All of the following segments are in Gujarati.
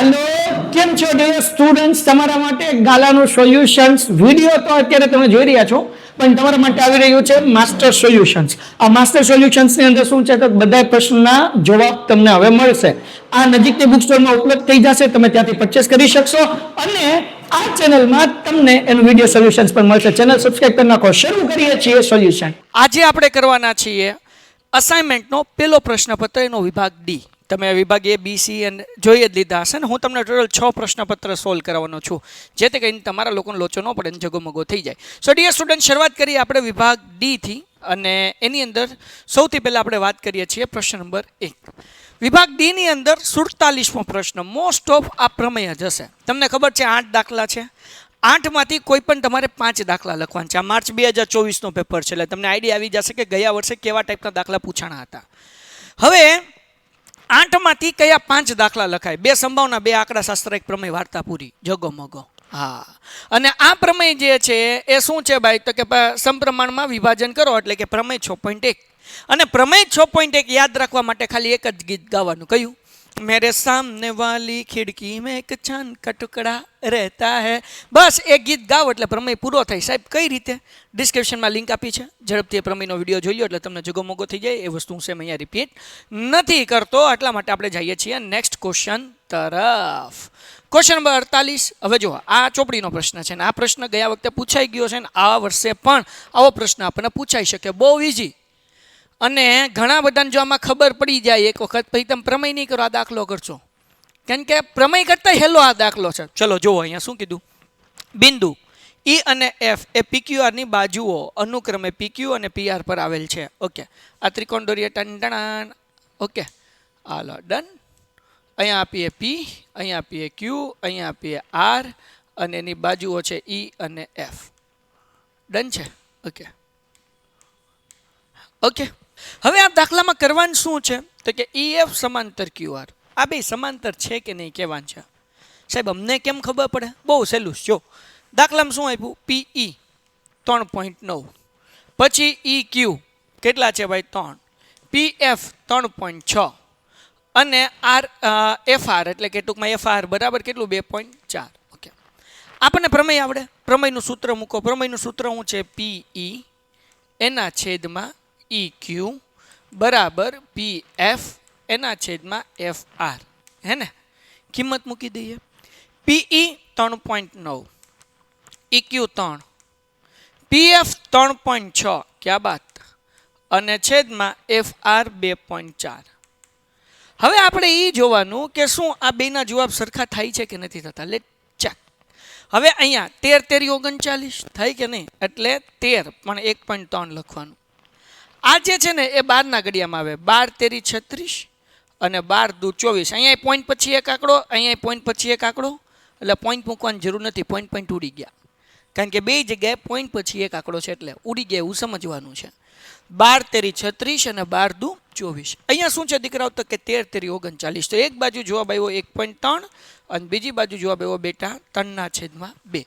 હેલો, કેમ છો ડિયર સ્ટુડન્ટ્સ તમારા માટે ગાલાનું સોલ્યુશન્સ વીડિયો તો અત્યારે તમે જોઈ રહ્યા છો, પણ તમારા માટે આવી રહ્યું છે માસ્ટર સોલ્યુશન્સ આ માસ્ટર સોલ્યુશન્સની અંદર શું છે તો બધા પ્રશ્નના જવાબ તમને હવે મળશે. આ નજીકની બુક સ્ટોરમાં ઉપલબ્ધ થઈ જશે, તમે ત્યાંથી પરચેસ કરી શકશો અને આ ચેનલમાં તમને એનું વીડિયો સોલ્યુશન્સ પણ મળશે. ચેનલ સબસ્ક્રાઇબ કરી નાખો. શરૂ કરીએ છીએ સોલ્યુશન આજે આપણે કરવાના છીએ અસાઇનમેન્ટનો પેલો પ્રશ્નપત્ર એનો વિભાગ ડી તમે વિભાગ એ બી સી અને જોઈ જ લીધા હશે ને. હું તમને ટોટલ છ પ્રશ્નપત્ર સોલ્વ કરવાનો છું. જેથી કરીને તમારા લોકોનો લોચો ન પડે ને જગોમગો થઈ જાય. સો ડિયર સ્ટુડન્ટ શરૂઆત કરીએ આપણે વિભાગ ડીથી અને એની અંદર સૌથી પહેલાં આપણે વાત કરીએ છીએ પ્રશ્ન નંબર એક. વિભાગ ડીની અંદર સુડતાલીસમો પ્રશ્ન. મોસ્ટ ઓફ આ પ્રમેય જ હશે. તમને ખબર છે આઠ દાખલા છે? આઠમાંથી કોઈ પણ તમારે પાંચ દાખલા લખવાના છે. આ માર્ચ બે હજાર ચોવીસનો પેપર છે, એટલે તમને આઈડિયા આવી જશે કે ગયા વર્ષે કેવા ટાઈપના દાખલા પૂછાણા હતા. હવે આઠમાંથી કયા પાંચ દાખલા લખાય? બે સંભાવના, બે આંકડા શાસ્ત્ર એક પ્રમેય વાર્તા પૂરી. જગો મગો. હા. અને આ પ્રમેય જે છે, એ શું છે ભાઈ? તો કે સમપ્રમાણમાં વિભાજન કરો એટલે કે પ્રમેય છ પોઈન્ટ એક. અને પ્રમેય છ પોઈન્ટ એક યાદ રાખવા માટે ખાલી એક જ ગીત ગાવાનું. કયું? મેરે सामने वाली ખિડકી મેં એક છાન કટકડા ટુકડા રહેતા હે બસ એક ગીત ગાવ એટલે પ્રમેય પૂરો થાય. સાહેબ, કઈ રીતે? ડિસ્ક્રિપ્શનમાં લિંક આપી છે. ઝડપથી એ પ્રમેયનો વીડિયો જોઈ લો એટલે તમને જગોમગો થઈ જાય. એ વસ્તુ હું સેમ અહીંયા રિપીટ નથી કરતો. એટલા માટે આપણે જઈએ છીએ નેક્સ્ટ ક્વેશ્ચન તરફ. ક્વેશ્ચન નંબર અડતાલીસ. હવે જો આ ચોપડીનો પ્રશ્ન છે ને, આ પ્રશ્ન ગયા વખતે પૂછાઈ ગયો છે ને, આ વર્ષે પણ આવો પ્રશ્ન આપણને પૂછાઈ શકે. બહુ ઇઝી અને ઘણા બધાને જો આમાં ખબર પડી જાય એક વખત, પછી તમે પ્રમેય નહીં કરો, આ દાખલો કરશો. કેમ કે પ્રમેય કરતાં હેલો આ દાખલો છે. ચલો, જુઓ અહીંયા શું કીધું. બિંદુ ઈ અને એફ એ પીક્યુઆરની બાજુઓ, અનુક્રમે પીક્યુ અને પીઆર પર આવેલ છે. ઓકે. આ ત્રિકોણ દોરીએ ટન ટણાન ઓકે. Hello, done. અહીંયા આપીએ પી અહીંયા આપીએ ક્યુ અહીંયા આપીએ આર અને એની બાજુઓ છે ઈ અને એફ ડન છે? ઓકે. ઓકે. હવે આ દાખલામાં કરવાનું શું છે? તો કે ઈ એફ સમાંતર ક્યુઆર આ બે સમાંતર છે કે નહીં કહેવાનું છે? સાહેબ, અમને કેમ ખબર પડે? બહુ સહેલું. જો, દાખલામાં શું આપ્યું? પીઈ ત્રણ પોઈન્ટ નવ. પછી ઈ ક્યુ કેટલા છે ભાઈ? ત્રણ. પી એફ ત્રણ પોઈન્ટ છ. અને આર એફ આર એટલે કે ટૂંકમાં એફ આર બરાબર કેટલું? બે પોઈન્ટ ચાર. ઓકે આપણને પ્રમેય આવડે? પ્રમેયનું સૂત્ર મૂકો. પ્રમેયનું સૂત્ર શું છે? પીઈ એના છેદમાં ઈ ક્યુ બરાબર પી એફ એના છેદમાં એફ આર હે ને? કિંમત મૂકી દઈએ. પીઈ ત્રણ પોઈન્ટ નવ. ઇક્યુ ત્રણ. પીએફ ત્રણ પોઈન્ટ છ. ક્યાં બાત? અને છેદમાં એફ આર બે પોઈન્ટ ચાર. હવે આપણે એ જોવાનું કે શું આ બેના જવાબ સરખા થાય છે કે નથી થતા? લેટ ચેક હવે અહીંયા તેર તેરી ઓગણચાલીસ. થાય કે નહીં? એટલે તેર, પણ એક પોઈન્ટ ત્રણ લખવાનું. આ જે છે ને, એ બારના ઘડિયામાં આવે. બાર તેરી છત્રીસ અને બાર દૂ ચોવીસ. અહીંયા પોઈન્ટ પછી એક આંકડો, અહીંયા પોઈન્ટ પછી એક આંકડો. એટલે પોઈન્ટ મૂકવાની જરૂર નથી પોઈન્ટ પોઈન્ટ ઉડી ગયા. કારણ કે બે જગ્યાએ પોઈન્ટ પછી એક આંકડો છે એટલે ઉડી ગયા એવું સમજવાનું છે. બાર તેરી છત્રીસ અને બાર દુ ચોવીસ. અહીંયા શું છે દીકરાઓ તો કે તેર તેરી ઓગણચાલીસ. તો એક બાજુ જવાબ આવ્યો એક પોઈન્ટ ત્રણ અને બીજી બાજુ જવાબ આવ્યો બેટા ત્રણના છેદમાં બે.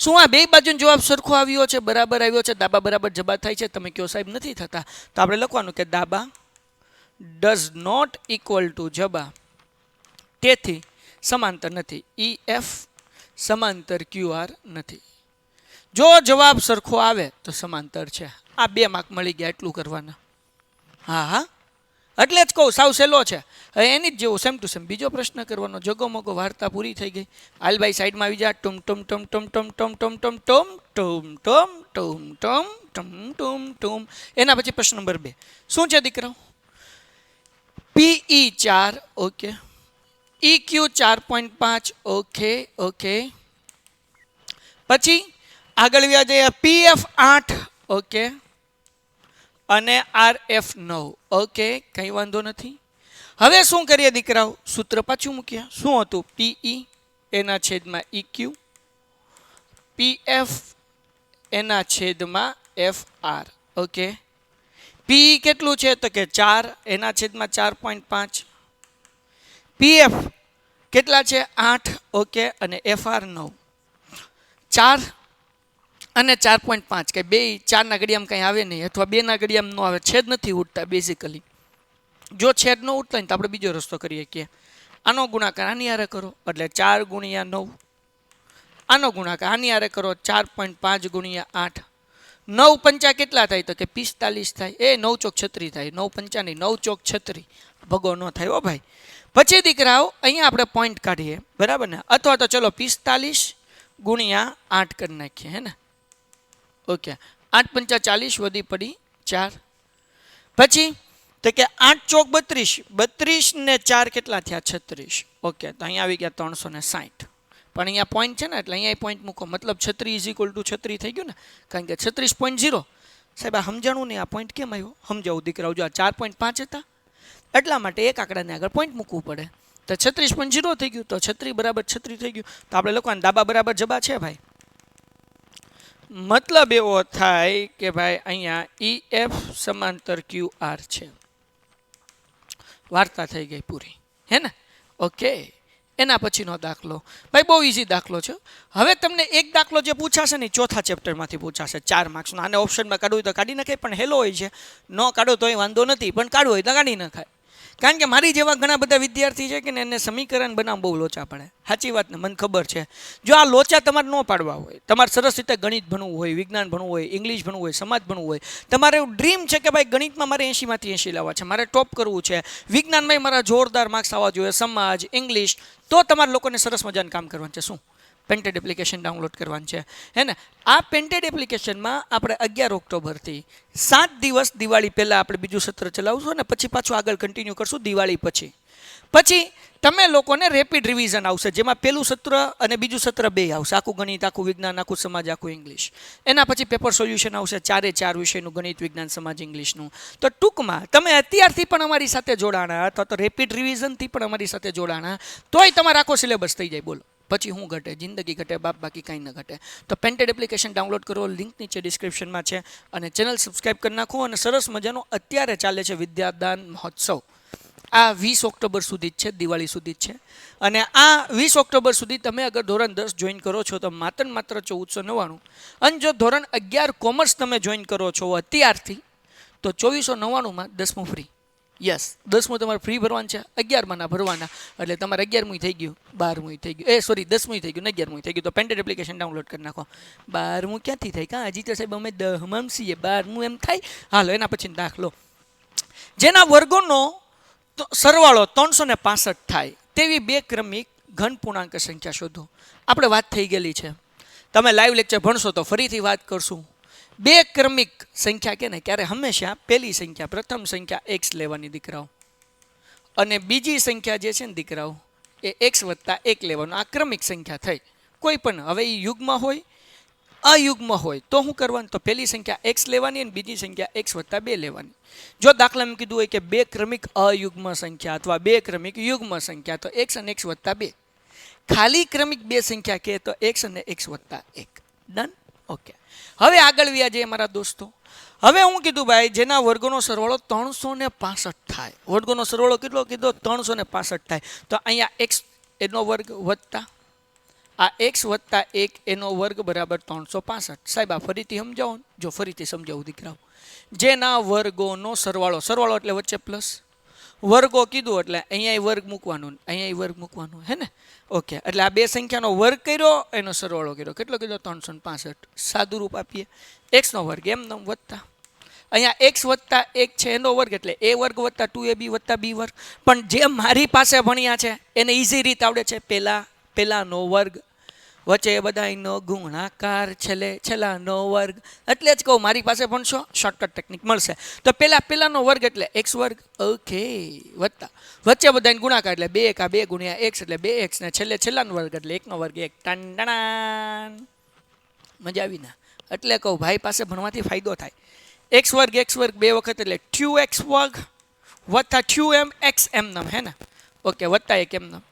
શું આ બે બાજુનો જવાબ સરખો આવ્યો છે? બરાબર આવ્યો છે? દાબા બરાબર જબા થાય છે? તમે કયો સાહેબ, નથી થતા. તો આપણે લખવાનું કે દાબા ડઝ નોટ ઇક્વલ ટુ જબા. તેથી સમાંતર નથી. ઈ એફ સમાંતર ક્યુ આર નથી. જો જવાબ સરખો આવે તો સમાંતર છે. આ બે માર્ક મળી ગયા એટલું કરવાના. હા હા. એટલે જ કહું સાવ સહેલો છે એની જ જેવું સેમ ટુ સેમ બીજો પ્રશ્ન કરવાનો જગો મગો વાર્તા પૂરી થઈ ગઈ હાલભાઈ સાઈડમાં આવી જા ટુમ ટુમ ટુમ ટુમ ટુમ ટુમ ટુમ ટુમ ટુમ ટુમ ટુમ ટુમ ટુમ ટુમ ટુમ ટુમ એના પછી પ્રશ્ન નંબર બે શું છે દીકરાઓ પીઈ ચાર ઓકે ઈ ક્યુ ચાર પોઈન્ટ પાંચ ઓકે ઓકે પછી આગળ વ્યા જઈએ પીએફ આઠ ઓકે અને આર એફ નવ. ઓકે, કંઈ વાંધો નથી. હવે શું કરીએ દીકરાઓ? સૂત્ર પાછું મૂક્યા શું હતું? પીઈ એના છેદમાં ઈ ક્યુ પીએફ એના છેદમાં એફ આર ઓકે? પી કેટલું છે? તો કે ચાર, એના છેદમાં ચાર પોઈન્ટ પાંચ. પીએફ કેટલા છે? આઠ. ઓકે, અને એફ આર નવ. ચાર અને ચાર પોઈન્ટ પાંચ, કે બે ચારના ઘડિયામાં કંઈ આવે નહીં, અથવા બેના ઘડિયામાં ન આવે, છેદ નથી ઉઠતા બેઝિકલી જો છેદ ન ઉઠતા ને તો આપણે બીજો રસ્તો કરીએ કે આનો ગુણાકાર આની હારે કરો, એટલે ચાર ગુણ્યા નવ. આનો ગુણાકાર આની હારે કરો, ચાર પોઈન્ટ પાંચ ગુણ્યા આઠ. નવ પંચા કેટલા થાય તો કે પિસ્તાલીસ થાય. એ નવ ચોક છત્રી થાય. નવ પંચા નહીં, નવ ચોક છત્રી. ભગો ન થાય ઓ ભાઈ. પછી દીકરાઓ, અહીંયા આપણે પોઈન્ટ કાઢીએ, બરાબર ને? અથવા તો ચલો પિસ્તાલીસ ગુણ્યા આઠ કરી નાખીએ, હે ને? ઓકે. આઠ પંચા ચાલીસ વધી પડી ચાર. પછી તો કે આઠ ચોક બત્રીસ. બત્રીસ ને ચાર કેટલા થયા? છત્રીસ. ઓકે, તો અહીંયા આવી ગયા ત્રણસો ને સાઠ. પણ અહીંયા પોઈન્ટ છે ને, એટલે અહીંયા પોઈન્ટ મૂકો. મતલબ છત્રી ઇઝ ઇક્વલ ટુ છત્રી થઈ ગયું ને? કારણ કે છત્રીસ પોઈન્ટ ઝીરો સાહેબ, આ સમજાણું નહીં આ પોઈન્ટ કેમ આવ્યો? સમજાવું દીકરાઓ, જો આ ચાર પોઈન્ટ પાંચ હતા. એટલા માટે એક આંકડાને આગળ પોઈન્ટ મૂકવું પડે. તો છત્રીસ પોઈન્ટ ઝીરો થઈ ગયું. તો છત્રી બરાબર છત્રી થઈ ગયું. તો આપણે લખવાનું ડાબા બરાબર જબા છે ભાઈ? મતલબ એવો થાય કે ભાઈ અહીંયા ઈ એફ સમાંતર ક્યુ આર છે. વાર્તા થઈ ગઈ પૂરી. હે ને? ઓકે એના પછીનો દાખલો. ભાઈ બહુ ઇઝી દાખલો છે. હવે તમને એક દાખલો જે પૂછાશે ને ચોથા ચેપ્ટરમાંથી પૂછાશે. ચાર માર્ક્સનો આને ઓપ્શનમાં કાઢવું હોય તો કાઢી નાખાય પણ હેલો હોય છે. ન કાઢો તોય વાંધો નથી, પણ કાઢવું હોય તો કાઢી નખાય. કારણ કે મારી જેવા ઘણા બધા વિદ્યાર્થી છે કે એને સમીકરણ બનાવવા બહુ લોચા પડે. સાચી વાત ને, મને ખબર છે. જો આ લોચા તમારે ન પાડવા હોય, તમારે સરસ રીતે ગણિત ભણવું હોય, વિજ્ઞાન ભણવું હોય, ઇંગ્લિશ ભણવું હોય, સમાજ ભણવું હોય, તમારે એવું ડ્રીમ છે કે ભાઈ ગણિતમાં મારે એંશીમાંથી એંશી લાવવા છે, મારે ટોપ કરવું છે. વિજ્ઞાનમાં મારા જોરદાર માર્ક્સ આવવા જોઈએ, સમાજ, ઇંગ્લિશ, તો તમારે લોકોને સરસ મજાનું કામ કરવાનું છે. શું? પેન્ટેડ એપ્લિકેશન ડાઉનલોડ કરવાનું છે. હે ને? આ પેન્ટેડ એપ્લિકેશનમાં આપણે અગિયાર ઓક્ટોબરથી સાત દિવસ દિવાળી પહેલાં આપણે બીજું સત્ર ચલાવશું ને પછી પાછું આગળ કન્ટિન્યુ કરશું દિવાળી પછી. પછી તમે લોકોને રેપિડ રિવિઝન આવશે, જેમાં પહેલું સત્ર અને બીજું સત્ર બે આવશે. આખું ગણિત, આખું વિજ્ઞાન, આખું સમાજ, આખું ઇંગ્લિશ એના પછી પેપર સોલ્યુશન આવશે, ચારે ચાર વિષયનું ગણિત, વિજ્ઞાન, સમાજ ઇંગ્લિશનું તો ટૂંકમાં તમે અત્યારથી પણ અમારી સાથે જોડાણા, અથવા તો રેપિડ રિવિઝનથી પણ અમારી સાથે જોડાણા, તોય તમારો આખો સિલેબસ થઈ જાય, બોલો. પછી હું ઘટે? જિંદગી ઘટે બાપ બાકી કાંઈ ન ઘટે. તો પેન્ટેડ એપ્લિકેશન ડાઉનલોડ કરો, લિંક નીચે ડિસ્ક્રિપ્શનમાં છે. અને ચેનલ સબસ્ક્રાઈબ કરી નાખો અને સરસ મજાનો અત્યારે ચાલે છે વિદ્યાદાન મહોત્સવ. આ વીસ ઓક્ટોબર સુધી જ છે, દિવાળી સુધી જ છે. અને આ વીસ ઓક્ટોબર સુધી તમે અગર ધોરણ દસ જોઈન કરો છો તો માત્ર માત્ર ચૌદસો નવ્વાણું. અને જો ધોરણ અગિયાર કોમર્સ તમે જોઈન કરો છો અત્યારથી, તો ચોવીસો નવ્વાણુંમાં દસમું ફ્રી. યસ દસમું તમારે ફ્રી ભરવાનું છે, અગિયારમાંના ભરવાના. એટલે તમારે અગિયારમું થઈ ગયું, બારમું થઈ ગયું. એ સોરી દસમું થઈ ગયું ને અગિયારમું થઈ ગયું. તો પેન્ટેડ એપ્લિકેશન ડાઉનલોડ કરી નાખો. બારમું ક્યાંથી થાય? કાં હજી તો સાહેબ, અમે દહમમ છીએ બારમું એમ થાય? હાલો, એના પછી દાખલો. જેના વર્ગોનો સરવાળો ત્રણસો ને પાસઠ થાય, તેવી બે ક્રમિક ઘન પૂર્ણાંક સંખ્યા શોધો. આપણે વાત થઈ ગયેલી છે. તમે લાઈવ લેક્ચર ભણશો તો ફરીથી વાત કરશું. બે ક્રમિક સંખ્યા કે ને ક્યારે હંમેશા પહેલી સંખ્યા, પ્રથમ સંખ્યા એક્સ લેવાની દીકરાઓ. અને બીજી સંખ્યા જે છે ને દીકરાઓ, એ એક્સ વત્તા એક લેવાનું. આ ક્રમિક સંખ્યા થઈ. કોઈ પણ, હવે એ યુગમાં હોય, અયુગમાં હોય, તો શું કરવાનું? તો પહેલી સંખ્યા એક્સ લેવાની અને બીજી સંખ્યા એક્સ વત્તા બે લેવાની. જો દાખલામાં કીધું હોય કે બે ક્રમિક અયુગ્મ સંખ્યા અથવા બે ક્રમિક યુગ્મ સંખ્યા, તો એક્સ અને એક્સ વત્તા બે. ખાલી ક્રમિક બે સંખ્યા કહે તો એક્સ અને એક્સ વત્તા એક. ડન ઓકે હવે આગળ વ્યા જઈએ મારા દોસ્તો. હવે હું કીધું, ભાઈ, જેના વર્ગોનો સરવાળો ત્રણસો ને પાસઠ થાય. વર્ગોનો સરવાળો કેટલો કીધો? ત્રણસો ને પાસઠ થાય. તો અહીંયા એક્સ એનો વર્ગ વત્તા, આ એક્સ વત્તા એક એનો વર્ગ બરાબર ત્રણસો પાસઠ. સાહેબ, આ ફરીથી સમજાવો જો ફરીથી સમજાવું દીકરાઓ. જેના વર્ગોનો સરવાળો સરવાળો એટલે વચ્ચે પ્લસ વર્ગો કીધું એટલે અહીંયા વર્ગ મૂકવાનું અહીંયા વર્ગ મૂકવાનું, હે ને? ઓકે, એટલે આ બે સંખ્યાનો વર્ગ કર્યો, એનો સરવાળો કર્યો. કેટલો કીધો? ત્રણસો ને પાસઠ. સાદુરૂપ આપીએ. એક્સનો વર્ગ, એમ નમ વત્તા. અહીંયા એક્સ વત્તા એક છે, એનો વર્ગ એટલે એ વર્ગ વત્તા ટુ એ બી વત્તા બી વર્ગ. પણ જે મારી પાસે ભણ્યા છે, એને ઇઝી રીત આવડે છે. પહેલાં, પહેલાંનો વર્ગ વચ્ચે બધાયનો ગુણાકાર છેલ્લે છેલ્લાનો વર્ગ. એટલે જ કહું, મારી પાસે ભણશો શોર્ટકટ ટેકનિક મળશે. તો પહેલા પહેલાનો વર્ગ એટલે એક્સ વર્ગ. ઓકે વત્તા વચ્ચે બધાને ગુણાકાર એટલે બે એકા બે ગુણ્યા એક્સ એટલે બે એક્સ ને છેલ્લે છેલ્લાનો વર્ગ એટલે એકનો વર્ગ એક. ટંડણાન મજા આવી ના. એટલે કહું, ભાઈ પાસે ભણવાથી ફાયદો થાય. એક્સ વર્ગ એક્સ વર્ગ બે વખત એટલે ટ્યુ એક્સ વર્ગ વત્તા ટ્યુ એમ એક્સ એમ નમ, હે ને? ઓકે વત્તા એક એમ નમ.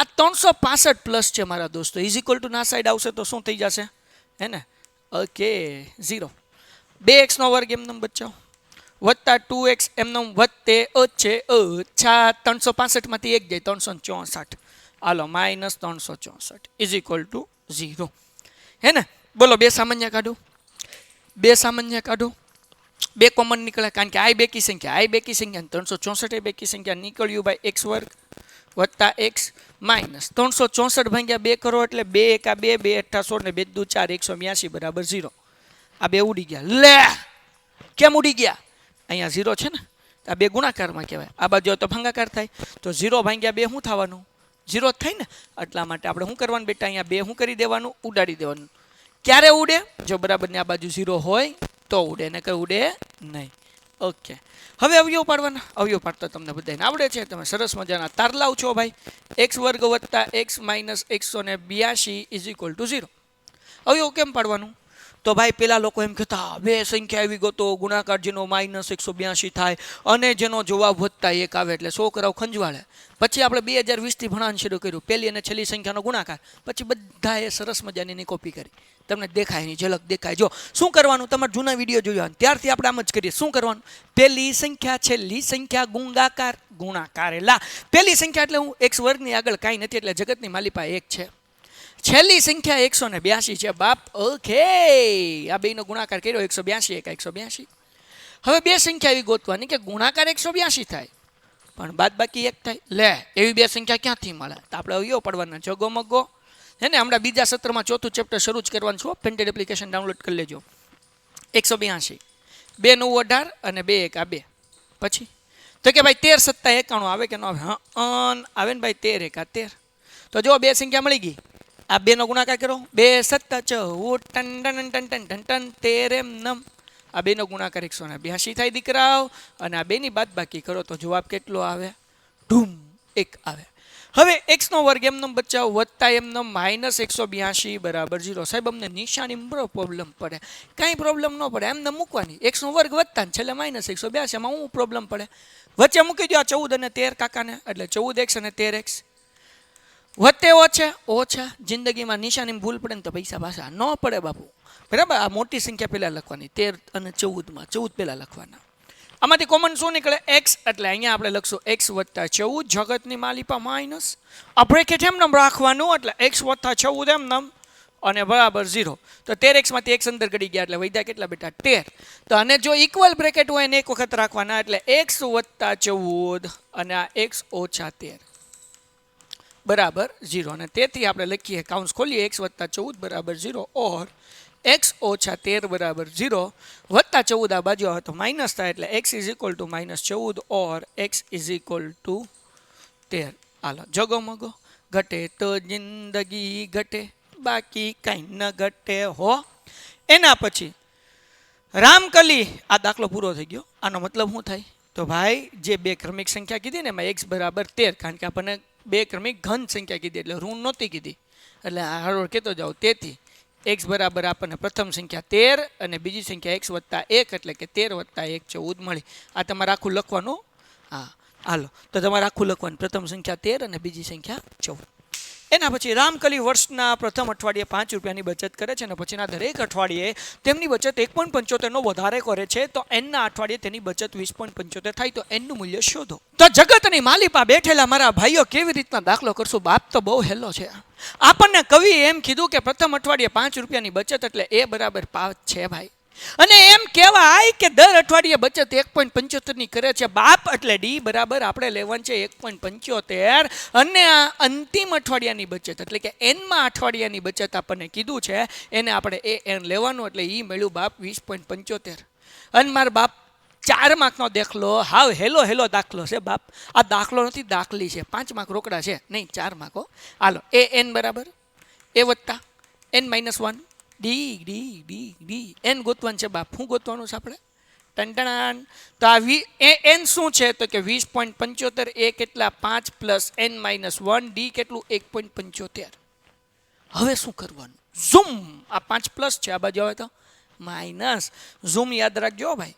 આ ત્રણસો પાસઠ પ્લસ છે મારા દોસ્તો. ઇઝ ઇક્વલ ટુ ના સાઈડ આવશે તો શું થઈ જશે? હે ને? ઓકે ઝીરો બે એક્સનો વર્ગ એમ નમ બચાવો વત્તા ટુ એક્સ એમનો વત્તે ઓછે ઓછા ત્રણસો પાસઠમાંથી એક જાય, ત્રણસો ચોસઠ. હાલો માઇનસ ત્રણસો ચોસઠ. ઇઝ ઇક્વલ ટુ ઝીરો હે ને? બોલો, બે સામાન્ય કાઢો. બે સામાન્ય કાઢો. બે કોમન નીકળે કારણ કે આ બેકી સંખ્યા આ બેકી સંખ્યા ત્રણસો ચોસઠ એ બેકી સંખ્યા નીકળ્યું ભાઈ એક્સ વર્ગ. વત્તા એક્સ માઇનસ ત્રણસો ચોસઠ ભાગ્યા બે કરો એટલે બે એકા બે બે અઠ્ઠાસો ને બે દુ ચાર, એકસો બ્યાસી બરાબર ઝીરો. આ બે ઉડી ગયા. લે! કેમ ઉડી ગયા? અહીંયા ઝીરો છે ને? આ બે ગુણાકારમાં કહેવાય. આ બાજુ તો ભંગાકાર થાય. તો ઝીરો ભાગ્યા બે શું થવાનું? ઝીરો થાય ને? એટલા માટે આપણે શું કરવાનું બેટા? અહીંયા બે શું કરી દેવાનું? ઉડાડી દેવાનું. ક્યારે ઉડે? જો બરાબર આ બાજુ ઝીરો હોય તો ઉડે ને કઈ ઉડે નહીં. ઓકે. હવે અવયવ પાડવાના? અવયવ પાડતા તમને બધાને આવડે છે? તમે સરસ મજાના તારલાવ છો ભાઈ. એક્સ વર્ગ વત્તા એક્સ માઇનસ એકસો ને બ્યાસી ઇઝ ઇક્વલ ટુ ઝીરો. અવયવ કેમ પાડવાનું? તો ભાઈ પેલા લોકો એમ કહેતા, બે સંખ્યા આવી ગયો ગુણાકાર જેનો માઇનસ એકસો બ્યાસી થાય અને જેનો જવાબ વધતા એક આવે એટલે છોકરાઓ ખંજવાળે. પછી આપણે બે હજાર વીસથી ભણાવવાનું શરૂ કર્યું. પહેલી અને છેલ્લી સંખ્યાનો ગુણાકાર. પછી બધાએ સરસ મજાની એની કોપી કરી. તમને દેખાય એની ઝલક દેખાય. જો, શું કરવાનું? તમારે જૂના વીડિયો જોયા ત્યારથી આપણે આમ જ કરીએ. શું કરવાનું? પહેલી સંખ્યા, છેલ્લી સંખ્યા, ગુણાકાર. ગુણાકાર એલા પહેલી સંખ્યા એટલે હું એક વર્ગની આગળ કાંઈ નથી, એટલે જગતની માલિપા એક છે. છેલ્લી સંખ્યા એકસો ને બ્યાસી છે. બાપ ઓકે આ બેનો ગુણાકાર કર્યો, એકસો બ્યાસી એક એકસો બ્યાસી. હવે બે સંખ્યા એવી ગોતવાની કે ગુણાકાર એકસો બ્યાસી થાય, પણ બાદ બાકી એક થાય. લે, એવી બે સંખ્યા ક્યાંથી મળે? તો આપણે અવયવ પડવાના જગો મગો હે ને, હમણાં બીજા સત્રમાં ચોથું ચેપ્ટર શરૂ જ કરવાનું છું પેન્ટેડ એપ્લિકેશન ડાઉનલોડ કરી લેજો. એકસો બ્યાસી. બે નવ અઢાર અને બે એક આ બે. પછી? તો કે ભાઈ તેર સત્તા એકાણું આવે કે ન આવે? હા આવે ને ભાઈ તેર એકા તેર. તો જો બે સંખ્યા મળી ગઈ. આ બેનો ગુણાકાર કરો. બે સત્તા ચૌદ ટન ટન ટન ટન ટન ટન તેર એમ નમ. આ બેનો ગુણાકાર એકસો ને બ્યાસી થાય દીકરાઓ, અને આ બેની બાદ બાકી કરો તો જવાબ કેટલો આવે? ઢૂમ, એક આવે. હવે એક્સનો વર્ગ એમનો બચાવ વધતા એમનો માઇનસ એકસો બ્યાસી બરાબર જીરો સાહેબ, અમને નિશાની બરો પ્રોબ્લેમ પડે. કાંઈ પ્રોબ્લેમ ન પડે. એમને મૂકવાની. એક્સનો વર્ગ વધતા ને છેલ્લે માઇનસ એકસો બ્યાસી. એમાં હું પ્રોબ્લેમ પડે? વચ્ચે મૂકી દો આ ચૌદ અને તેર કાકાને. એટલે ચૌદ એક્સ અને તેર એક્સ વધતે ઓછે, ઓછા જિંદગીમાં નિશાની ભૂલ પડે ને તો પૈસા પાછા ન પડે બાપુ. બરાબર? આ મોટી સંખ્યા પહેલાં લખવાની, તેર અને ચૌદમાં, ચૌદ પહેલાં લખવાના. આમાંથી કોમન શું નીકળે? એક્સ એટલે અહીંયા આપણે લખશું એક્સ વત્તા ચૌદ, જગતની માલિપા માઇનસ આ બ્રેકેટ એમ નામ રાખવાનું, એટલે એક્સ વત્તા ચૌદ એમ નામ, અને બરાબર ઝીરો તો તેર એક્સમાંથી એક્સ અંદર ગડી ગયા, એટલે વૈદ્યા કેટલા બેટા? તેર. તો અને જો ઇક્વલ બ્રેકેટ હોય એને એક વખત રાખવાના, એટલે એક્સ વત્તા ચૌદ, અને આ એક્સ ઓછા તેર. બરાબર ઝીરો. અને તેથી આપણે લખીએ કાઉન્સ ખોલીએ, એક્સ વત્તા ચૌદ બરાબર ઝીરો. ઓર એક્સ ઓછા તેર બરાબર ઝીરો વત્તા ચૌદ આ બાજુ આવે તો માઇનસ થાય એટલે x is equal to minus ચૌદ, or x is equal to તેર. હાલો, જગો મગો. ઘટે તો જિંદગી ઘટે, બાકી કાંઈ ન ઘટે હો. એના પછી રામકલી, આ દાખલો પૂરો થઈ ગયો. આનો મતલબ શું થાય? તો ભાઈ, જે બે ક્રમિક સંખ્યા કીધી ને એમાં એક્સ બરાબર તેર, કારણ કે આપણને બે ક્રમિક ઘન સંખ્યા કીધી એટલે ઋણ નહોતી કીધી. એટલે હળવળ કહેતો જાઓ, તેથી એક્સ બરાબર આપણને પ્રથમ સંખ્યા તેર અને બીજી સંખ્યા એક્સ વત્તા એક એટલે કે તેર વત્તા એક ચૌદ મળી. આ તમારે આખું લખવાનું? હા, હાલો. તો તમારે આખું લખવાનું. પ્રથમ સંખ્યા તેર અને બીજી સંખ્યા ચૌદ. એના પછી રામકલી વર્ષના પ્રથમ અઠવાડિયે પાંચ રૂપિયાની બચત કરે છે અને પછીના દરેક અઠવાડિયે તેમની બચત એક પોઈન્ટ પંચોતેરનો વધારે કરે છે. તો એનના અઠવાડિયે તેની બચત વીસ પોઈન્ટ પંચોતેર થાય. તો એનનું મૂલ્ય શોધો. તો જગતની માલિપા બેઠેલા મારા ભાઈઓ કેવી રીતના દાખલો કરશો? બાપ તો બહુ હેલો છે. આપણને કવિ એમ કીધું કે પ્રથમ અઠવાડિયે પાંચ રૂપિયાની બચત એટલે એ બરાબર પાંચ છે ભાઈ. અને એમ કહેવાય કે દર અઠવાડિયે બચત એક પોઈન્ટ પંચોતેરની કરે છે. બાપ એટલે ડી બરાબર આપણે લેવાનું છે એક પોઈન્ટ પંચોતેર. અને આ અંતિમ અઠવાડિયાની બચત, એટલે કે એનમાં અઠવાડિયાની બચત આપણને કીધું છે, એને આપણે એ એન લેવાનું, એટલે એ મળ્યું બાપ વીસ પોઈન્ટ પંચોતેર. અને મારા બાપ ચાર માર્કનો દાખલો, હાવ હેલો હેલો દાખલો છે બાપ. આ દાખલો નથી, દાખલી છે. પાંચ માર્ક રોકડા છે. નહીં, ચાર માર્કો હાલો, એ એન બરાબર. એ વત્તા, n minus one. D d d d. N ગોતવાનું છે બાપ. શું ગોતવાનું છે આપણે? ટંટણાન તો આ વી, એ, એન શું છે? તો કે વીસ પોઈન્ટ પંચોતેર, એ કેટલા? પાંચ plus n minus one, d કેટલું? એક પોઈન્ટ પંચોતેર. હવે શું કરવાનું? ઝૂમ. આ પાંચ પ્લસ છે, આ બાજુ હવે તો? માઇનસ. ઝૂમ યાદ રાખજો ભાઈ.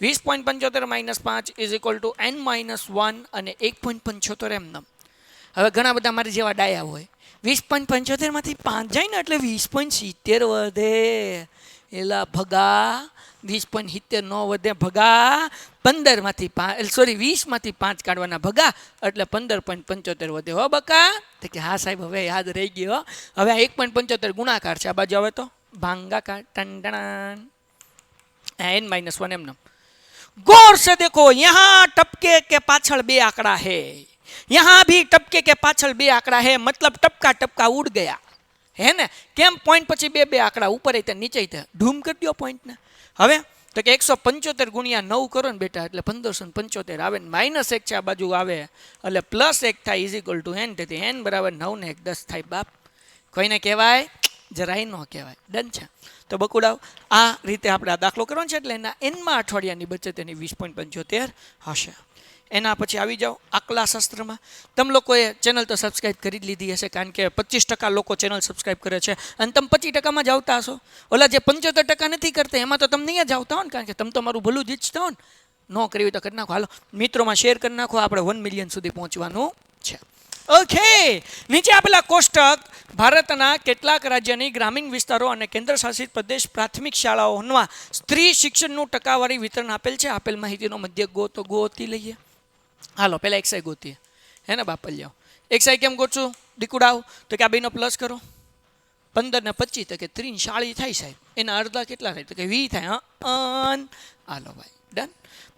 વીસ પોઈન્ટ પંચોતેર માઇનસ પાંચ is equal to n minus one અને એક પોઈન્ટ પંચોતેર એમ નમ. હવે ઘણા બધા મારી જેવા ડાયા હોય. વીસ પોઈન્ટ પંચોતેરમાંથી પાંચ જાય ને એટલે વીસ પોઈન્ટ સિત્તેર વધે. એલા ભગા, વીસ પોઈન્ટ સિત્તેર નો વધે ભગા. પંદરમાંથી પાંચ સોરી વીસમાંથી પાંચ કાઢવાના ભગા, એટલે પંદર પોઈન્ટ પંચોતેર વધે. હો બકા. તો કે હા સાહેબ, હવે યાદ રહી ગયો હવે આ એક પોઈન્ટ પંચોતેર ગુણાકાર છે. આ બાજુ હવે તો. ભાંગાકાર ટંડણાન એન માઇનસ વન એમનો ગોર છે, દેખો, યહાં ટપકે કે પાછળ બે આંકડા હે. યહાં ભી ટપકે કે પાછળ બે આંકડા હે મતલબ ટપકા ટપકા ઉડ ગયા હે ને કેમ પોઈન્ટ પછી બે બે આંકડા ઉપર તે નીચે તે ઢૂમ કરી દો પોઈન્ટને હવે તો કે એકસો પંચોતેર ગુણ્યા નવ કરો ને બેટા એટલે પંદરસો પંચોતેર આવે ને માઇનસ એક છે આ બાજુ આવે એટલે પ્લસ એક થાય ઇઝ ઇક્વલ ટુ એન તેથી એન બરાબર નવ ને એક દસ થાય બાપ કોઈને કહેવાય? જરાય ન કહેવાય. ડન છે. તો બકુડાવ આ રીતે આપણે આ દાખલો કરવાનો છે, એટલે એના એનમાં અઠવાડિયાની બચત એની વીસ પોઈન્ટ પંચોતેર હશે. એના પછી આવી જાઓ આકલા શસ્ત્રમાં. તમે લોકોએ ચેનલ તો સબસ્ક્રાઈબ કરી જ લીધી હશે કારણ કે પચીસ ટકા લોકો ચેનલ સબસ્ક્રાઈબ કરે છે. અને તમે પચીસ ટકામાં જ આવતા હશો. ઓલા જે પંચોતેર ટકા નથી કરતા, એમાં તો તમને અહીંયા જ આવતા હો ને કારણ કે તમે તો મારું ભલું જ ઈચ્છતા હો ને ન કરવી હોય તો કરી નાખો. હાલો, મિત્રોમાં શેર કરી નાખો. આપણે વન મિલિયન સુધી પહોંચવાનું છે. ઓકે નીચે આપેલા કોષ્ટક, ભારતના કેટલાક રાજ્યની ગ્રામીણ વિસ્તારો અને કેન્દ્ર શાસિત પ્રદેશ પ્રાથમિક શાળાઓમાં સ્ત્રી શિક્ષણનું ટકાવારી વિતરણ આપેલ છે. આપેલ માહિતીનો મધ્ય ગો તો ગોતી લઈએ. હાલો પહેલાં એક્સાઈ ગોતીએ. હે ને બાપલ્યાઓ એક્સાઈ કેમ ગોતશું? દીકુડાવ તો કે આ બેનો પ્લસ કરો. પંદર ને પચીસ, તો કે ત્રીન શાળી થાય સાહેબ. એના અડધા કેટલા થાય? તો કે વી થાય, હા. હાલો ભાઈ ડન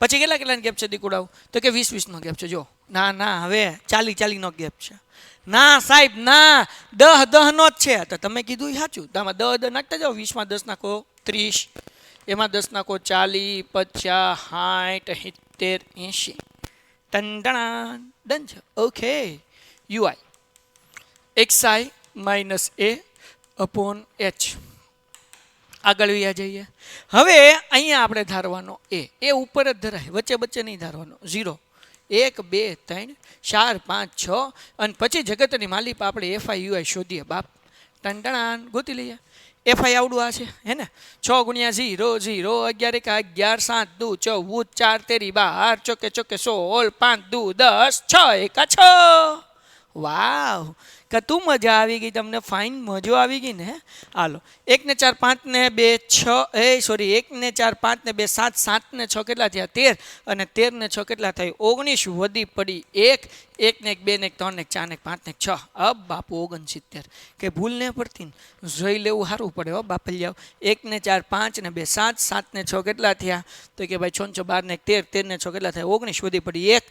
પછી કેટલા કેટલાનો ગેપ છે દીકુડાવ તો કે વીસ વીસનો ગેપ છે. જો, ના ના, હવે ચાલી ચાલીનો ગેપ છે. ના સાહેબ, ના. દહ દહનો જ છે. તો તમે કીધું ઈ સાચું. આમાં દહ દહ નાખતા જાઓ. વીસમાં દસ નાખો ત્રીસ. એમાં દસ નાખો ચાલીસ, પચાસ, સાઠ, સિત્તેર, એંશી. ટન ડન છે okay u i x i minus a upon h આગળ વ્યા જઈએ. હવે અહીંયા આપણે ધારવાનો એ એ ઉપર જ ધરાય. વચ્ચે વચ્ચે નહીં ધારવાનો. ઝીરો એક, બે, ત્રણ, ચાર, પાંચ, છ. અને પછી જગતની માલિક આપણે એફઆઈ યુઆઈ શોધીએ. બાપ. ટંટણાન ગોતી લઈએ. એફઆઈ આવડું આ છે, હે ને? છ ગુણ્યા ઝીરો ઝીરો, અગિયાર, એક, અગિયાર, સાત, દુ, ચૌદ, ચાર, તેરી, બાર, ચોકે ચોકે, સોળ, પાંચ, દુ, દસ, છ, એકા, છ. વાવ. કે તું મજા આવી ગઈ, તમને ફાઇન મજો આવી ગઈ ને? હાલો એક ને ચાર પાંચ ને બે, છ, એ સોરી એક ને ચાર પાંચ ને બે, સાત સાત ને છ કેટલા થયા? તેર. અને તેર ને છ કેટલા થાય? ઓગણીસ, વધી પડી એક. એક ને એક બે ને એક ત્રણ ને એક ચાર ને એક પાંચ ને એક, છ. અબ બાપુ, ઓગણસિત્તેર. કે ભૂલ ને પડતી જોઈ લેવું સારું પડે હો, બાપલિયાઓ. એક ને ચાર પાંચ ને બે, સાત સાત ને છ કેટલા થયા? તો કે ભાઈ, છ ને છ બાર ને એક, તેર. તેર ને છ કેટલા થાય? ઓગણીસ, વધી પડી એક.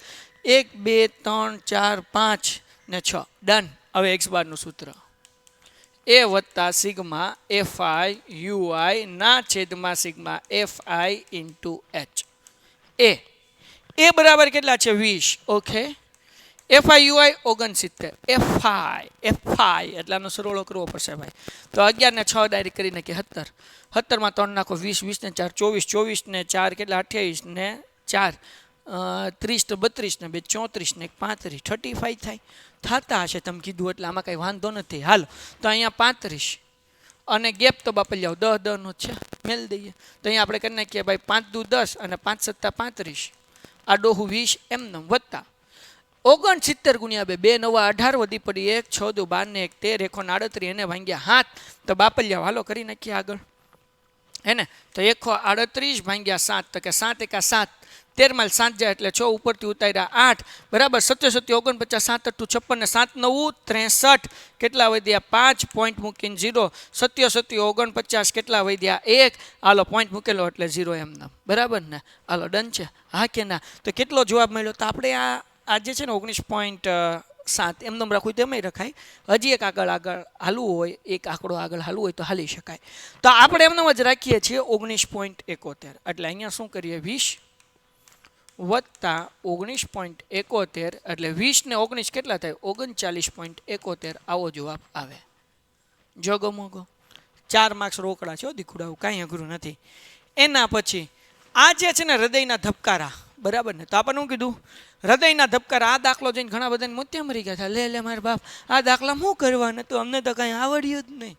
એક, બે, ત્રણ, ચાર પાંચ ને છ. ડન હવે એક્સ બારનું સૂત્ર. એ વત્તા સિગ્મા એફ આઈ યુઆઈ ના છેદમાં sigma f i into h a a બરાબર કેટલા છે? વીસ. Okay f i u i ઓગણસિત્તેર. એફ આઈ એફ આઈ એટલે આનો સરવાળો કરવો પડશે ભાઈ. તો અગિયાર ને છ ડાયરેક્ટ કરી નાખીએ સત્તર. સત્તરમાં ત્રણ નાખો વીસ વીસ ને ચાર, ચોવીસ ચોવીસ ને ચાર કેટલા? અઠ્યાવીસ ને ચાર. ત્રીસ તો બત્રીસ ને બે ચોત્રીસ ને એક પાંત્રીસ થર્ટી ફાઈવ થાય. થતા હશે, તમે કીધું એટલે આમાં કંઈ વાંધો નથી. હાલો, તો અહીંયા પાંત્રીસ. અને ગેપ તો બાપા જાઓ દહ દહનો છે. મેલ દઈએ. તો અહીંયા આપણે કરી નાખીએ ભાઈ પાંચ દુ દસ અને પાંચ સત્તા પાંત્રીસ. આ ડોહું વીસ, એમને વત્તા. ઓગણ સિત્તેર ગુણ્યા બે બે નવા અઢાર વધી પડી, એક છ દુ બાર ને એક તેર, એકો આડત્રીસ, એને ભાંગ્યા હાથ. તો બાપલિયા હાલો કરી નાખીએ આગળ. હે ને? તો એકો આડત્રીસ ભાંગ્યા સાત, તો કે સાત એકા સાત. તેર માલ સાત જાય એટલે છ ઉપરથી ઉતાર્યા આઠ. બરાબર સત્ય સત્ય ઓગણપચાસ સાત અઠ્ઠું છપ્પન ને સાત નવું ત્રેસઠ. કેટલા વધ્યા? પાંચ પોઈન્ટ મૂકીને ઝીરો સત્ય સત્ય ઓગણપચાસ કેટલા વધ્યા? એક. હાલો પોઈન્ટ મૂકેલો એટલે ઝીરો એમના. બરાબર ને? હાલો ડન છે. હા કે ના? તો કેટલો જવાબ મળ્યો? તો આપણે આ આ જે છે ને ઓગણીસ પોઈન્ટ સાત એમનેમ રાખવું તેમ રખાય. હજી એક આગળ આગળ હાલવું હોય, એક આંકડો આગળ હાલવું હોય તો હાલી શકાય. તો આપણે એમનેમ જ રાખીએ છીએ ઓગણીસ પોઈન્ટ એકોતેર. એટલે અહીંયા શું કરીએ? વીસ. વત્તા ઓગણીસ પોઈન્ટ એકોતેર એટલે વીસ ને ઓગણીસ કેટલા થાય? ઓગણચાલીસ પોઈન્ટ એકોતેર. આવો જવાબ આવે. જોગો મોગો. ચાર માર્ક્સ રોકડા છે હો દીકુડાવું કાંઈ અઘરું નથી. એના પછી, આ જે છે ને હૃદયના ધબકારા, બરાબર ને? તો આપણને હું કીધું? હૃદયના ધબકારા, આ દાખલો જોઈને ઘણા બધાને મોત્યા મરી ગયા હતા. લે લે, મારા બાપ, આ દાખલા શું કરવાના? તો અમને તો કાંઈ આવડ્યું જ નહીં.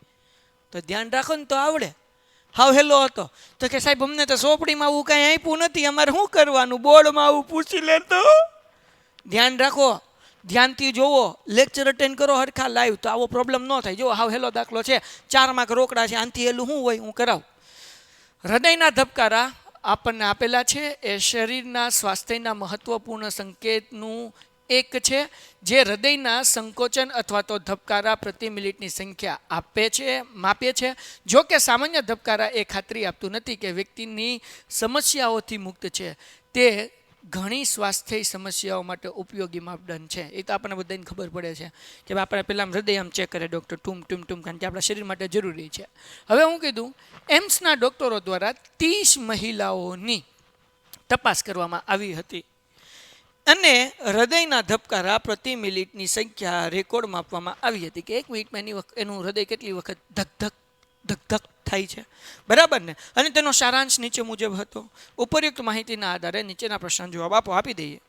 તો ધ્યાન રાખો ને તો આવડે. હાવ હેલો હતો. તો કે સાહેબ, અમને તો સોપડીમાં આવું કાંઈ આપ્યું નથી. અમારે શું કરવાનું? બોર્ડમાં આવું પૂછી લેતો ધ્યાન રાખો. ધ્યાનથી જોવો. લેક્ચર અટેન્ડ કરો હરખા લાઈવ તો આવો પ્રોબ્લેમ ન થાય. જો હાવ હેલો દાખલો છે. ચાર માર્ક રોકડા છે. આનથી હેલું શું હોય? હું કરાવું. હૃદયના ધબકારા આપણને આપેલા છે. એ શરીરના સ્વાસ્થ્યના મહત્વપૂર્ણ સંકેતનું એક છે, જે હૃદયના સંકોચન અથવા તો ધબકારા પ્રતિ મિનિટની સંખ્યા આપે છે, માપે છે. જો કે સામાન્ય ધબકારા એ ખાતરી આપતું નથી કે વ્યક્તિની સમસ્યાઓથી મુક્ત છે. તે ઘણી સ્વાસ્થ્ય સમસ્યાઓ માટે ઉપયોગી માપદંડ છે. એ તો આપણને બધાને ખબર પડે છે કે આપણે પહેલાં હૃદય આમ ચેક કરે ડૉક્ટર ટૂમ ટૂમ ટૂમ, કારણ કે આપણા શરીર માટે જરૂરી છે. હવે હું કીધું, એમ્સના ડૉક્ટરો દ્વારા ત્રીસ મહિલાઓની તપાસ કરવામાં આવી હતી. અને હૃદયના ધબકારા પ્રતિ મિનિટની સંખ્યા રેકોર્ડ માપવામાં આવી હતી કે એક મિનિટમાં એની વખત એનું હૃદય કેટલી વખત ધક ધક ધક થાય છે. બરાબર ને? અને તેનો સારાંશ નીચે મુજબ હતો. ઉપરયુક્ત માહિતીના આધારે નીચેના પ્રશ્ન જવાબ આપો, આપી દઈએ.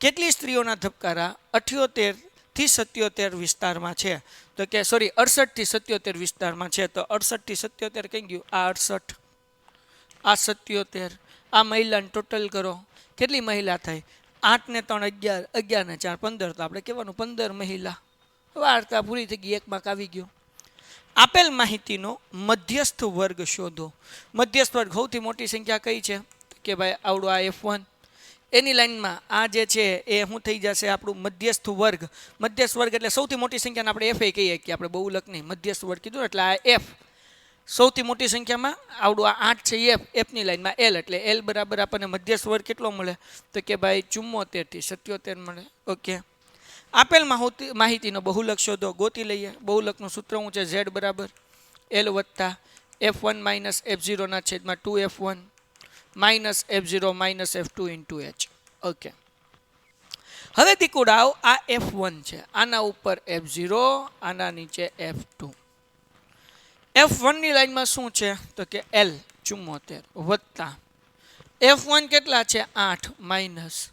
કેટલી સ્ત્રીઓના ધબકારા અઠ્યોતેરથી સત્યોતેર વિસ્તારમાં છે? તો કે સોરી અડસઠથી સત્યોતેર વિસ્તારમાં છે. તો અડસઠથી સત્યોતેર કહી ગયું? આ અડસઠ, આ સત્યોતેર, આ મહિલાને ટોટલ કરો. કેટલી મહિલા થાય? આઠ ને ત્રણ અગિયાર અગિયાર ને ચાર, પંદર તો આપણે કહેવાનું પંદર મહિલા. વાર્તા પૂરી થઈ ગઈ એક માર્ક આવી ગયો. આપેલ માહિતીનો મધ્યસ્થ વર્ગ શોધો. મધ્યસ્થ વર્ગ સૌથી મોટી સંખ્યા કઈ છે? કે ભાઈ આવડું આ એફ વન એની લાઈનમાં આ જે છે એ શું થઈ જશે? આપણું મધ્યસ્થ વર્ગ. મધ્યસ્થ વર્ગ એટલે સૌથી મોટી સંખ્યાને આપણે એફ એ કહીએ કે આપણે બહુ લખ નહીં મધ્યસ્થ વર્ગ કીધું એટલે આ એફ સૌથી મોટી સંખ્યામાં આવડું આ આઠ છે એફ એફની લાઈનમાં એલ, એટલે એલ બરાબર આપણને મધ્યસ્થ વર્ગ કેટલો મળે? તો કે ભાઈ ચુમ્મોતેરથી સત્યોતેર મળે. ઓકે આપેલ માહિતી, માહિતીનો બહુલક શોધો, ગોતી લઈએ. બહુલકનું સૂત્ર હું છે? ઝેડ બરાબર. એલ વત્તા એફ વન માઇનસ એફ ઝીરોના છેદમાં two f one minus f zero minus f two into h. Okay હવે દીકુડાઓ આ એફ વન છે. આના ઉપર એફ ઝીરો, આના નીચે એફ ટુ. એફ વનની લાઈનમાં શું છે? તો કે એલ ચુમ્મોતેર, વત્તા. એફ વન કેટલા છે? આઠ માઇનસ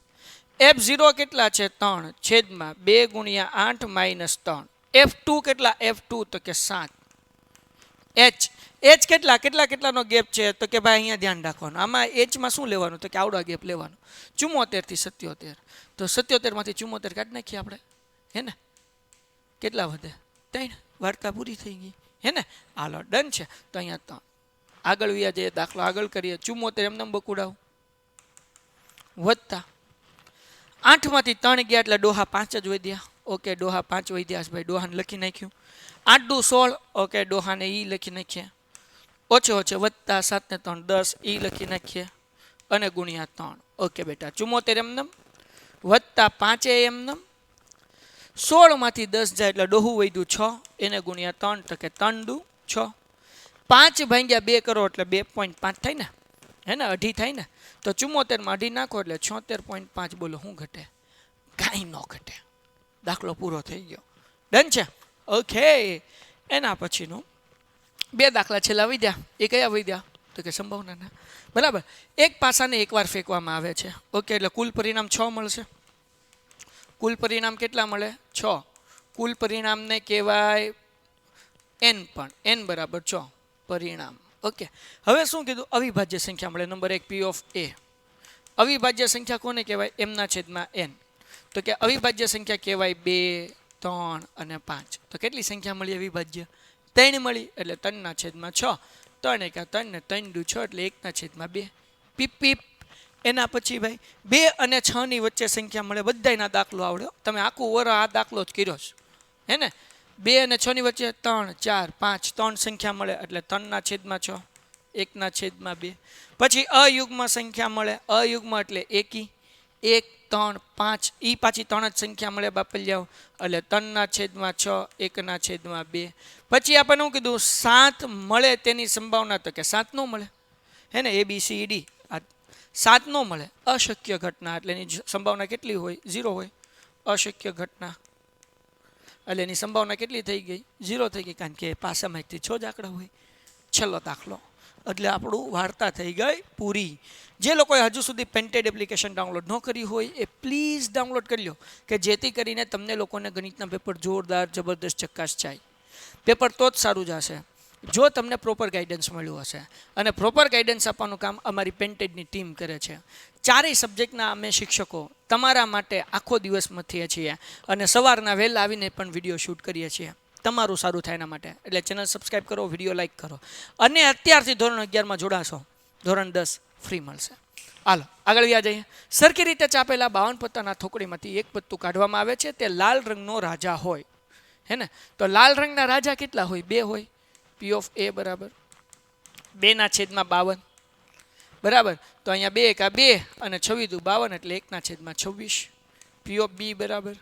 એફ ઝીરો કેટલા છે? ત્રણ, છેદમાં બે ગુણ્યા આઠ માઇનસ ત્રણ. એફ ટુ કેટલા? એફ ટુ તો કે સાત. એચ એચ કેટલા? કેટલા કેટલાનો ગેપ છે? તો કે ભાઈ અહીંયા ધ્યાન રાખવાનું. આમાં એચમાં શું લેવાનું? તો કે આવડા ગેપ લેવાનો. ચુમ્મોતેરથી સત્યોતેર. તો સત્યોતેરમાંથી ચુમ્મોતેર કાઢી નાખીએ આપણે. હે ને? કેટલા વધે? ત્રણ. વાર્તા પૂરી થઈ ગઈ. હે ને? હાલો, ડન છે. તો અહીંયા ત્રણ. આગળ વ્યા જઈએ, દાખલો આગળ કરીએ. ચુમ્મોતેર એમને બકુડાવ વધતા. આઠમાંથી ત્રણ ગયા એટલે ડોહા પાંચ જ વધ્યા. ઓકે, ડોહા પાંચ વધ્યા છે ભાઈ. ડોહાને લખી નાખ્યું. આઠ દુ સોળ. ઓકે, ડોહાને ઈ લખી નાખીએ. ઓછે ઓછે વધતા સાત ને ત્રણ. દસ, ઈ લખી નાખીએ. અને ગુણ્યા ત્રણ. ઓકે બેટા, ચુમ્મોતેર એમનેમ વધતા પાંચે એમનેમ સોળમાંથી દસ જાય એટલે ડોહું વૈધું છ, એને ગુણ્યા ત્રણ તો કે ત્રણ દુ છ. પાંચ ભાંગ્યા બે કરો એટલે બે પોઈન્ટ પાંચ થાય ને? હે ને? અઢી થાય ને? તો ચુમ્મોતેરમાં અઢી નાખો એટલે છોતેર પોઈન્ટ પાંચ બોલો, શું ઘટે? કાંઈ ન ઘટે. દાખલો પૂરો થઈ ગયો. ડન છે? ઓકે. એના પછીનું. બે દાખલા છેલ્લા વધ્યા એ કયા વધ્યા તો કે સંભાવનાના. બરાબર. એક પાસાને એકવાર ફેંકવામાં આવે છે. ઓકે, એટલે કુલ પરિણામ છ મળશે. કુલ પરિણામ કેટલા મળે? છ. કુલ પરિણામને કહેવાય એન પણ. એન બરાબર છ પરિણામ. ઓકે. હવે શું કીધું? અવિભાજ્ય સંખ્યા મળે. નંબર એક પી ઓફ એ અવિભાજ્ય સંખ્યા કોને કહેવાય? એમના છેદમાં એન તો કે અવિભાજ્ય સંખ્યા કહેવાય બે, ત્રણ અને પાંચ. તો કેટલી સંખ્યા મળી અવિભાજ્ય? ત્રણ મળી, એટલે ત્રણના છેદમાં છ. ત્રણ એકા ત્રણ ને ત્રણ દુ છ, એટલે એકના છેદમાં બે. પીપ પીપ. એના પછી ભાઈ, બે અને છ ની વચ્ચે સંખ્યા મળે, બધાયના દાખલો આવડ્યો તમે આખું ઓર આ દાખલો જ કર્યો છે. હે ને? બે અને છ ની વચ્ચે ત્રણ, ચાર, પાંચ, ત્રણ સંખ્યા મળે, એટલે ત્રણના છેદમાં છ, એકના છેદમાં બે. પછી અયુગ્મ સંખ્યા મળે અયુગ્મ એટલે એકી, એક, ત્રણ, પાંચ એ પાછી ત્રણ જ સંખ્યા મળે બાપલિયાઓ, એટલે ત્રણના છેદમાં છ, એકના છેદમાં બે. પછી આપણને શું કીધું, સાત મળે તેની સંભાવના તો કે સાત ન મળે. હે ને? એ બી સી ડી સાત ન મળે. અશક્ય ઘટના એટલે એની સંભાવના કેટલી હોય? ઝીરો હોય. અશક્ય ઘટના. એટલે એની સંભાવના કેટલી થઈ ગઈ? ઝીરો થઈ ગઈ કારણ કે પાસા માહિતી છ જ આંકડા હોય. છેલ્લો દાખલો. એટલે આપણું વાર્તા થઈ ગઈ પૂરી. જે લોકોએ હજુ સુધી પેન્ટેડ એપ્લિકેશન ડાઉનલોડ ન કરી હોય એ પ્લીઝ ડાઉનલોડ કરી લો, કે જેથી કરીને તમને લોકોને ગણિતના પેપર જોરદાર, જબરદસ્ત ચકાસ જાય. પેપર તો જ સારું જશે જો તમને પ્રોપર ગાઈડન્સ મળ્યું હશે. અને પ્રોપર ગાઈડન્સ આપવાનું કામ અમારી પેન્ટેડની ટીમ કરે છે. ચારેય સબ્જેક્ટના અમે શિક્ષકો તમારા માટે આખો દિવસ મથીએ છીએ. અને સવારના વહેલા આવીને પણ વીડિયો શૂટ કરીએ છીએ. તમારું સારું થાય એના માટે. એટલે ચેનલ સબસ્ક્રાઈબ કરો વીડિયો લાઇક કરો. અને અત્યારથી ધોરણ અગિયારમાં જોડાશો. ધોરણ દસ ફ્રી મળશે. હાલો, આગળ વ્યા જઈએ. સરખી રીતે ચાપેલા બાવન પત્તાના થોકડીમાંથી એક પત્તું કાઢવામાં આવે છે. તે લાલ રંગનો રાજા હોય. હે ને? તો લાલ રંગના રાજા કેટલા હોય? બે હોય. પી ઓફ એ બરાબર? બેના છેદમાં બાવન. બરાબર? તો અહીંયા બે એકા બે અને છવ્વીસ દુ બાવન એટલે એકના છેદમાં છવ્વીસ. પી ઓફ બી બરાબર?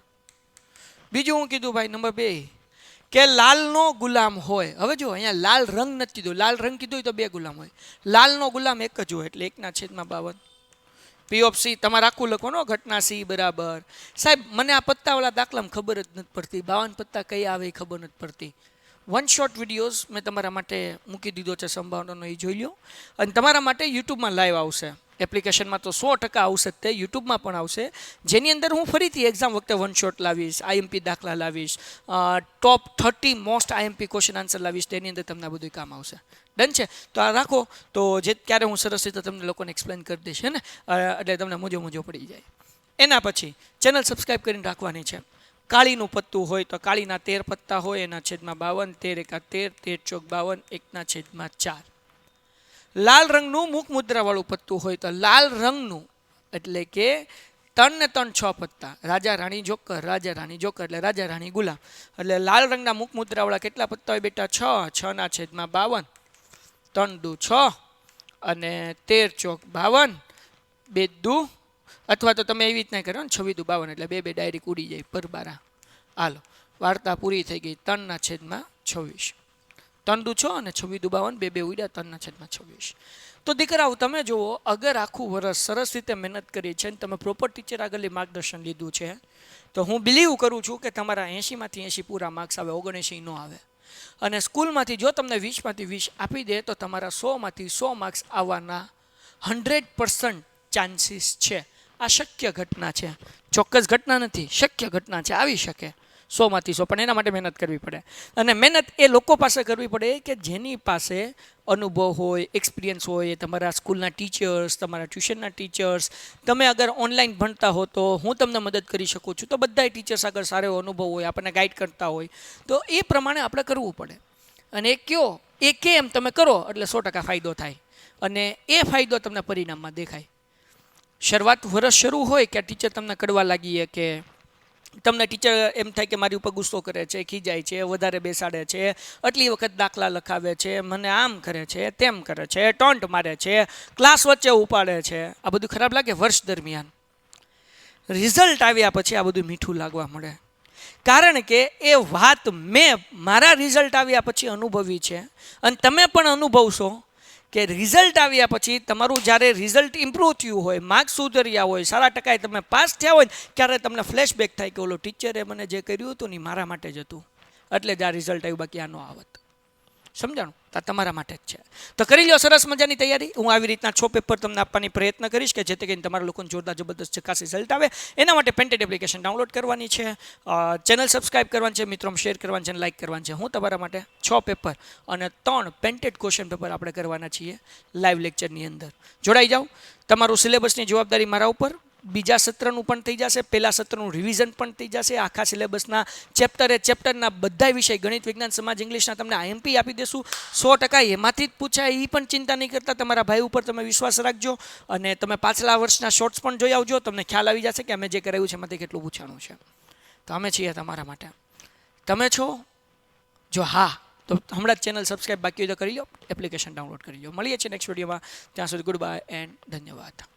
બીજું હું કીધું ભાઈ, નંબર બે, કે લાલનો ગુલામ હોય. હવે જો, અહીંયા લાલ રંગ નથી કીધો. લાલ રંગ કીધું હોય તો બે ગુલામ હોય. લાલનો ગુલામ એક જ હોય એટલે એકના છેદમાં બાવન. પી ઓફ સી તમારે આખું લખો નો ઘટના સી બરાબર. સાહેબ, મને આ પત્તાવાળા દાખલામાં ખબર જ નથી પડતી. બાવન પત્તા કઈ આવે એ ખબર નથી પડતી. વન શોર્ટ વિડીયોઝ મેં તમારા માટે મૂકી દીધો છે સંભાવનાનો, એ જોઈ લો અને તમારા માટે યુટ્યુબમાં લાઈવ આવશે. એપ્લિકેશનમાં તો સો ટકા આવશે તે, યુટ્યુબમાં પણ આવશે. જેની અંદર હું ફરીથી એક્ઝામ વખતે વન શોટ લાવીશ આઈએમપી દાખલા લાવીશ top thirty most IMP question answer લાવીશ, તેની અંદર તમને બધું કામ આવશે. ડન છે? તો આ રાખો. તો જે ક્યારે હું સરસ રીતે તમને લોકોને એક્સપ્લેન કરી દઈશ, હે ને? એટલે તમને મોજો મોજો પડી જાય. એના પછી ચેનલ સબસ્ક્રાઈબ કરીને રાખવાની છે. કાળીનું પત્તું હોય તો કાળીના તેર પત્તા હોય, એના છેદમાં બાવન, તેર એકા તેર તેર ચોક બાવન, એકના છેદમાં ચાર. લાલ રંગનું મુખ મુદ્રાવાળું પત્તું હોય તો લાલ રંગનું, એટલે કે ત્રણ ને ત્રણ છ પત્તા. રાજા રાણી જોકર, રાજા રાણી જોકર, એટલે રાજા રાણી ગુલામ. એટલે લાલ રંગના મુખ મુદ્રાવાળા કેટલા પત્તા હોય બેટા? છ છ ના છેદમાં બાવન. ત્રણ દુ છ અને તેર ચોક બાવન. બે દુ અથવા તો તમે એવી રીતના કરો ને, છવ્વી દુ બાવન એટલે બે બે ડાયરી ઉડી જાય પરબારા. હાલો, વાર્તા પૂરી થઈ ગઈ ત્રણના છેદમાં છવ્વીસ. દુ છ અને છવ્વી દુબાવન બે બે ઉડ્યા, ત્રણના છેદમાં છવ્વીસ. તો દીકરાઓ, તમે જુઓ, અગર આખું વરસ સરસ રીતે મહેનત કરી છે અને તમે પ્રોપર ટીચર આગળની માર્ગદર્શન લીધું છે, તો હું બિલીવ કરું છું કે તમારા એંશીમાંથી એંશી પૂરા માર્ક્સ આવે, ઓગણએંશી ન આવે. અને સ્કૂલમાંથી જો તમને વીસમાંથી વીસ આપી દે, તો તમારા સોમાંથી સો માર્ક્સ આવવાના હંડ્રેડ પર્સન્ટ ચાન્સીસ છે. આ શક્ય ઘટના છે. ચોક્કસ ઘટના નથી, શક્ય ઘટના છે, આવી શકે. સોમાંથી સો, પણ એના માટે મહેનત કરવી પડે. અને મહેનત એ લોકો પાસે કરવી પડે કે જેની પાસે અનુભવ હોય એક્સપિરિયન્સ હોય, તમારા સ્કૂલના ટીચર્સ તમારા ટ્યુશનના ટીચર્સ તમે અગર ઓનલાઈન ભણતા હો તો હું તમને મદદ કરી શકું છું. તો બધાય ટીચર્સ આગળ સારો અનુભવ હોય, આપણને ગાઈડ કરતા હોય, તો એ પ્રમાણે આપણે કરવું પડે. અને એ કયો, એ કેમ તમે કરો, એટલે સો ટકા ફાયદો થાય. અને એ ફાયદો તમને પરિણામમાં દેખાય. શરૂઆત વરસ શરૂ હોય કે ટીચર તમને કડવા લાગીએ કે તમને ટીચર એમ થાય કે મારી ઉપર ગુસ્સો કરે છે, ખીજાય છે, વધારે બેસાડે છે, આટલી વખત દાખલા લખાવે છે, મને આમ કરે છે, તેમ કરે છે, ટોન્ટ મારે છે, ક્લાસ વચ્ચે ઉપાડે છે. આ બધું ખરાબ લાગે વર્ષ દરમિયાન. રિઝલ્ટ આવ્યા પછી આ બધું મીઠું લાગવા મળે. કારણ કે એ વાત મેં મારા રિઝલ્ટ આવ્યા પછી અનુભવી છે. અને તમે પણ અનુભવશો. કે રિઝલ્ટ આવ્યા પછી તમારું જ્યારે રિઝલ્ટ ઇમ્પ્રૂવ થયું હોય માર્ક્સ સુધર્યા હોય, સારા ટકાએ તમે પાસ થયા હોય, ત્યારે તમને ફ્લેશબેક થાય કે ઓલો ટીચરે મને જે કર્યું હતું ને મારા માટે જ હતું. એટલે જ આ રિઝલ્ટ આવ્યું, બાકી આ ન આવત. સમજાણું? આ તમારા માટે જ છે. તો કરી લો સરસ મજાની તૈયારી. હું આવી રીતના છ પેપર તમને આપવાની પ્રયત્ન કરીશ કે જેથી કરીને તમારા લોકોને જોરદાર જબરદસ્ત ચકાસી રિઝલ્ટ આવે, એના માટે પેન્ટેડ એપ્લિકેશન ડાઉનલોડ કરવાની છે. ચેનલ સબસ્ક્રાઇબ કરવાની છે મિત્રોમાં શેર કરવાની છે લાઇક કરવાની છે. હું તમારા માટે છ પેપર અને ત્રણ પેન્ટેડ ક્વેશ્ચન પેપર આપણે કરવાના છીએ લાઈવ લેક્ચરની અંદર. જોડાઈ જાઓ. તમારું સિલેબસની જવાબદારી મારા ઉપર બીજા સત્રનું પણ થઈ જશે પહેલા સત્રનું રિવિઝન પણ થઈ જશે. આખા સિલેબસના ચેપ્ટરે ચેપ્ટરના બધા વિષય, ગણિત, વિજ્ઞાન, સમાજ ઇંગ્લિશના તમને આઈએમપી આપી દેશું. સો ટકા એમાંથી જ પૂછાય એ પણ ચિંતા નહીં કરતા. તમારા ભાઈ ઉપર તમે વિશ્વાસ રાખજો અને તમે પાછલા વર્ષના શોર્ટ્સ પણ જોઈ આવજો. તમને ખ્યાલ આવી જશે કે અમે જે કરાવ્યું છે, એમાંથી કેટલું પૂછાણું છે. તો અમે છીએ તમારા માટે. તમે છો? જો હા, તો હમણાં જ ચેનલ સબસ્ક્રાઈબ બાકી હોય તો કરી લો. એપ્લિકેશન ડાઉનલોડ કરી લો. મળીએ છીએ નેક્સ્ટ વિડીયોમાં ત્યાં સુધી ગુડ બાય એન્ડ ધન્યવાદ.